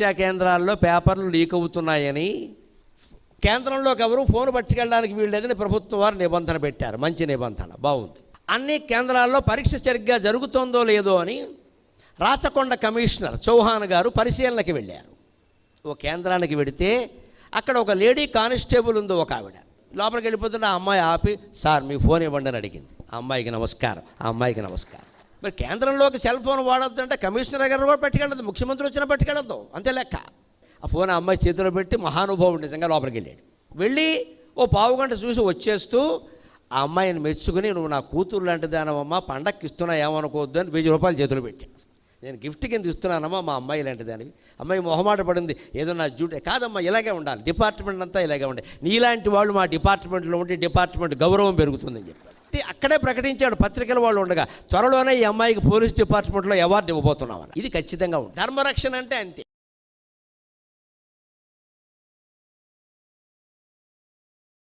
పరీక్షా కేంద్రాల్లో పేపర్లు లీక్ అవుతున్నాయని కేంద్రంలోకి ఎవరు ఫోన్ పట్టుకెళ్ళడానికి వీళ్ళేదని ప్రభుత్వం వారు నిబంధన పెట్టారు. మంచి నిబంధన. బాగుంది. అన్ని కేంద్రాల్లో పరీక్ష సరిగ్గా జరుగుతోందో లేదో అని రాచకొండ కమిషనర్ చౌహాన్ గారు పరిశీలనకి వెళ్ళారు. ఓ కేంద్రానికి వెడితే అక్కడ ఒక లేడీ కానిస్టేబుల్ ఉంది ఒక ఆవిడ. లోపలికి వెళ్ళిపోతున్న ఆ అమ్మాయి ఆపి సార్ మీ ఫోన్ ఇవ్వండి అని అడిగింది. ఆ అమ్మాయికి నమస్కారం. ఆ అమ్మాయికి నమస్కారం. మరి కేంద్రంలోకి సెల్ ఫోన్ వాడొద్దు అంటే కమిషనర్ గారు కూడా పట్టుకెళ్ళదు ముఖ్యమంత్రి వచ్చినా పట్టుకెళ్ళద్దు. అంతే లెక్క. ఆ ఫోన్ ఆ అమ్మాయి చేతిలో పెట్టి మహానుభావుడు నిజంగా లోపలికి వెళ్ళాడు. వెళ్ళి ఓ పావు గంట చూసి వచ్చేస్తూ ఆ అమ్మాయిని మెచ్చుకుని నువ్వు నా కూతురు లాంటిదానమ్మా పండక్కి ఇస్తున్నా ఏమనుకోవద్దు అని వెయ్యి రూపాయలు చేతులు పెట్టాను నేను గిఫ్ట్ కింద ఇస్తున్నానమ్మా మా అమ్మాయి లాంటిదానివి అమ్మాయి మొహమాట పడింది. ఏదో నా జూట్ కాదమ్మా ఇలాగే ఉండాలి. డిపార్ట్మెంట్ అంతా ఇలాగే ఉండాలి నీలాంటి వాళ్ళు మా డిపార్ట్మెంట్లో ఉంటే డిపార్ట్మెంట్ గౌరవం పెరుగుతుందని చెప్పారు అంటే అక్కడే ప్రకటించాడు పత్రికల వాళ్ళు ఉండగా త్వరలోనే ఈ అమ్మాయికి పోలీస్ డిపార్ట్మెంట్లో అవార్డు ఇవ్వబోతున్నామని. ఇది ఖచ్చితంగా ఉంది ధర్మరక్షణ అంటే అంతే.